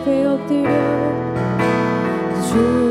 앞에 엎드려 주